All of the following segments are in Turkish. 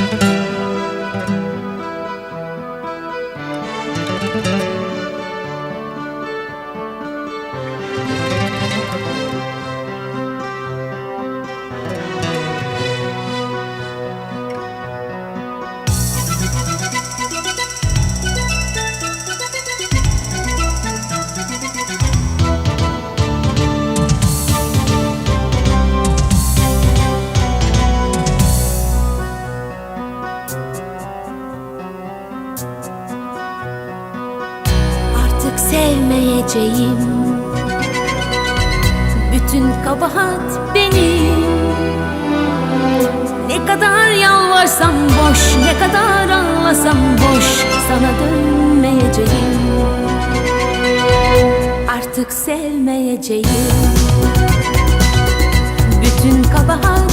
you dönmeyeceğim Bütün kabahat benim. Ne kadar yalvarsam boş Ne kadar ağlasam boş Sana dönmeyeceğim. Artık sevmeyeceğim. Bütün kabahat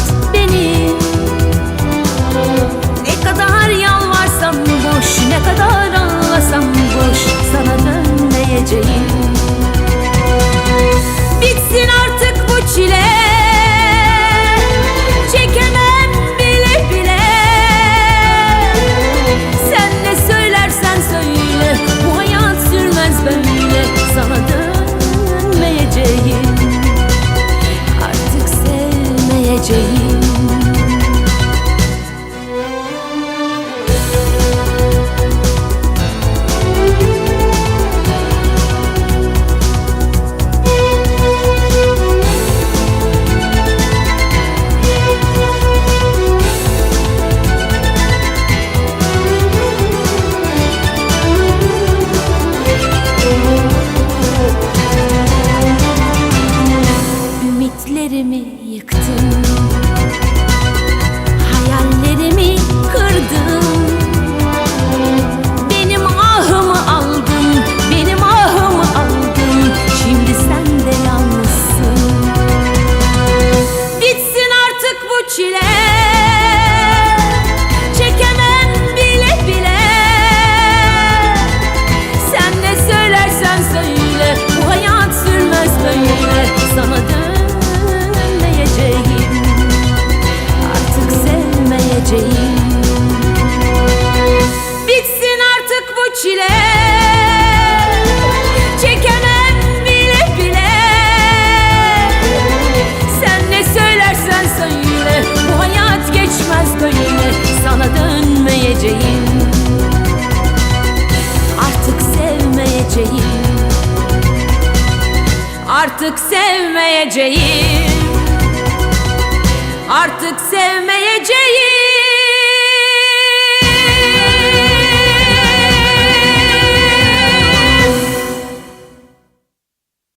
Sana dönmeyeceğim Artık sevmeyeceğim Bitsin artık bu çile. Çekemem bile bile. Sen ne söylersen söyle Bu hayat geçmez böyle. Sana dönmeyeceğim. Artık sevmeyeceğim Artık sevmeyeceğim. Artık sevmeyeceğim